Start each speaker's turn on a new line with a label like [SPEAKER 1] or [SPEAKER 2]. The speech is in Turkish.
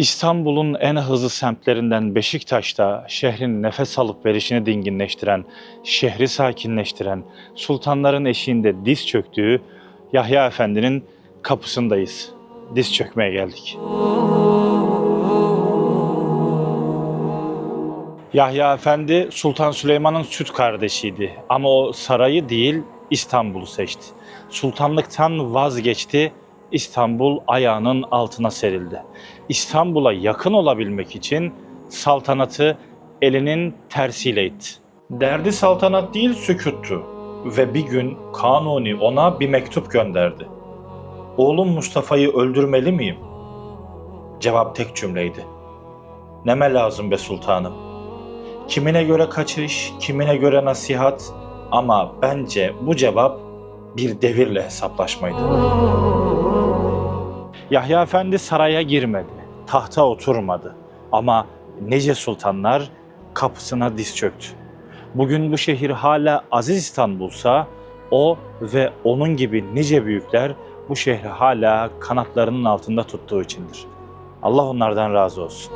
[SPEAKER 1] İstanbul'un en hızlı semtlerinden Beşiktaş'ta şehrin nefes alıp verişini dinginleştiren, şehri sakinleştiren, sultanların eşiğinde diz çöktüğü Yahya Efendi'nin kapısındayız. Diz çökmeye geldik. Yahya Efendi Sultan Süleyman'ın süt kardeşiydi ama o sarayı değil İstanbul'u seçti. Sultanlıktan vazgeçti, İstanbul ayağının altına serildi. İstanbul'a yakın olabilmek için saltanatı elinin tersiyle itti. Derdi saltanat değil sükuttu ve bir gün Kanuni ona bir mektup gönderdi. Oğlum Mustafa'yı öldürmeli miyim? Cevap tek cümleydi. Neme lazım be sultanım? Kimine göre kaçış, kimine göre nasihat ama bence bu cevap bir devirle hesaplaşmaydı. Yahya Efendi saraya girmedi, tahta oturmadı ama nice sultanlar kapısına diz çöktü. Bugün bu şehir hala aziz İstanbul'sa o ve onun gibi nice büyükler bu şehri hala kanatlarının altında tuttuğu içindir. Allah onlardan razı olsun.